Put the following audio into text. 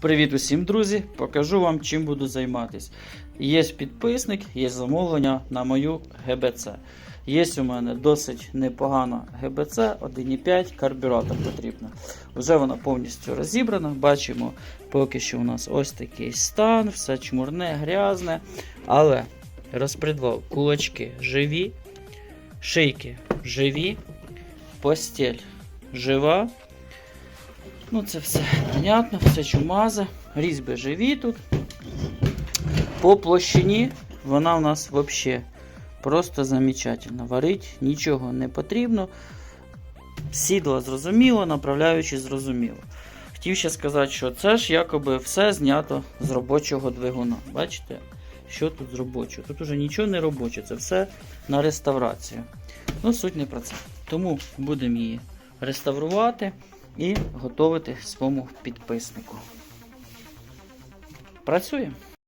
Привіт усім, друзі! Покажу вам, чим буду займатися. Є підписник, є замовлення на мою ГБЦ. Є у мене досить непогана ГБЦ 1,5 карбюратор потрібно. Вже вона повністю розібрана. Бачимо, поки що у нас ось такий стан, все чмурне, грязне. Але розпредвал, кулачки живі, шийки живі, постіль жива. Ну, це все понятно, все чумазе. Різьби живі тут. По площині вона у нас взагалі просто замечательно. Варить нічого не потрібно. Сідло зрозуміло, направляючи зрозуміло. Хотів ще сказати, що це ж якоби все знято з робочого двигуна. Бачите, що тут з робочого? Тут уже нічого не робоче, це все на реставрацію. Ну, суть не про це. Тому будемо її реставрувати і готувати своєму підписнику. Працюємо.